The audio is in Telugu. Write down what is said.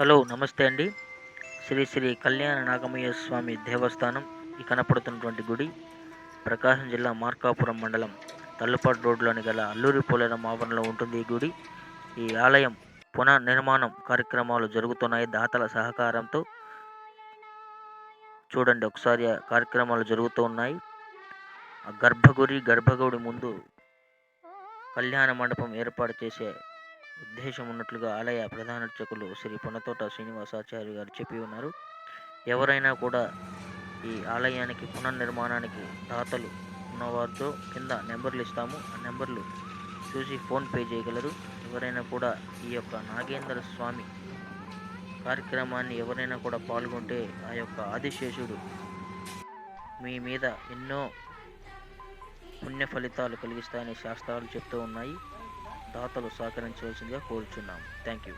హలో నమస్తే అండి. శ్రీ శ్రీ కళ్యాణ నాగమయ్య స్వామి దేవస్థానం ఈ కనపడుతున్నటువంటి గుడి ప్రకాశం జిల్లా మార్కాపురం మండలం తల్లుపాటు రోడ్లోని గల అల్లూరి పోలేరం ఆవరణలో ఉంటుంది ఈ గుడి. ఈ ఆలయం పునర్నిర్మాణం కార్యక్రమాలు జరుగుతున్నాయి. దాతల సహకారంతో చూడండి ఒకసారి కార్యక్రమాలు జరుగుతూ ఉన్నాయి. ఆ గర్భగుడి గర్భగుడి ముందు కళ్యాణ మండపం ఏర్పాటు చేసే ఉద్దేశం ఉన్నట్లుగా ఆలయ ప్రధానర్చకులు శ్రీ పునతోట శ్రీనివాసాచార్య గారు చెప్పి ఉన్నారు. ఎవరైనా కూడా ఈ ఆలయానికి పునర్నిర్మాణానికి దాతలు ఉన్నవారితో కింద నెంబర్లు ఇస్తాము. ఆ నెంబర్లు చూసి ఫోన్ పే చేయగలరు. ఎవరైనా కూడా ఈ యొక్క నాగేంద్ర స్వామి కార్యక్రమాన్ని ఎవరైనా కూడా పాల్గొంటే ఆ యొక్క ఆదిశేషుడు మీ మీద ఎన్నో పుణ్య ఫలితాలు కలిగిస్తాయని శాస్త్రాలు చెప్తూ ఉన్నాయి. దాతలు సహకరించవలసిందిగా కోరుచున్నాము. Thank you